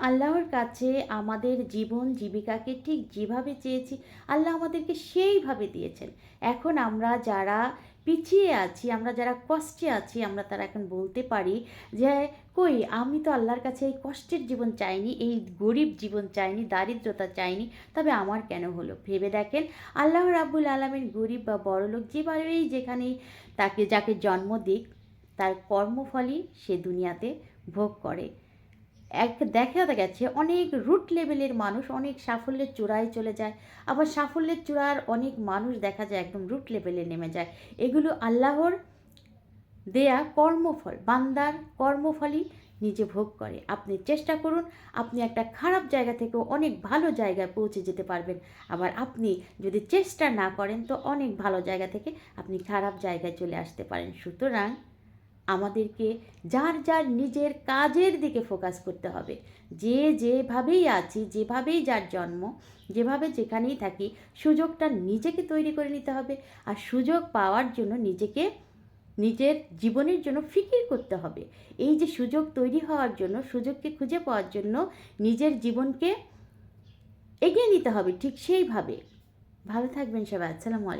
আল্লাহর কাছে আমাদের জীবন জীবিকাকে ঠিক যেভাবে চেয়েছি, আল্লাহ আমাদেরকে সেইভাবে দিয়েছেন। এখন আমরা যারা পিছিয়ে আছি, আমরা যারা কষ্টে আছি, আমরা তারা এখন বলতে পারি যে, কই, আমি তো আল্লাহর কাছে এই কষ্টের জীবন চাইনি, এই গরিব জীবন চাইনি, দারিদ্রতা চাইনি, তবে আমার কেন হলো? ভেবে দেখেন, আল্লাহ রাব্বুল আলমের গরিব বা বড়লোক যেভাবেই যেখানেই তাকে, যাকে জন্ম দিক, তার কর্মফলই সে দুনিয়াতে ভোগ করে। এক দেখা গেছে, অনেক রুট লেভেলের মানুষ অনেক সাফল্যের চূড়ায় চলে যায়। আবার সাফল্যের চূড়ার অনেক মানুষ দেখা যায় একদম রুট লেভেলে নেমে যায়। এগুলো আল্লাহর দেয়া কর্মফল, বান্দার কর্মফলই নিজে ভোগ করে। আপনি চেষ্টা করুন, আপনি একটা খারাপ জায়গা থেকেও অনেক ভালো জায়গায় পৌঁছে যেতে পারবেন। আবার আপনি যদি চেষ্টা না করেন, তো অনেক ভালো জায়গা থেকে আপনি খারাপ জায়গায় চলে আসতে পারেন। সুতরাং আমাদেরকে যার যার নিজের কাজের দিকে ফোকাস করতে হবে। যে যেভাবেই আছি, যেভাবেই যার জন্ম, যেভাবে যেখানেই থাকি, সুযোগটা নিজেকে তৈরি করে নিতে হবে। আর সুযোগ পাওয়ার জন্য নিজেকে, নিজের জীবনের জন্য ফিকির করতে হবে। এই যে সুযোগ তৈরি হওয়ার জন্য, সুযোগকে খুঁজে পাওয়ার জন্য নিজের জীবনকে এগিয়ে নিতে হবে ঠিক সেইভাবে। ভালো থাকবেন সবাই, আসসালামু আলাইকুম।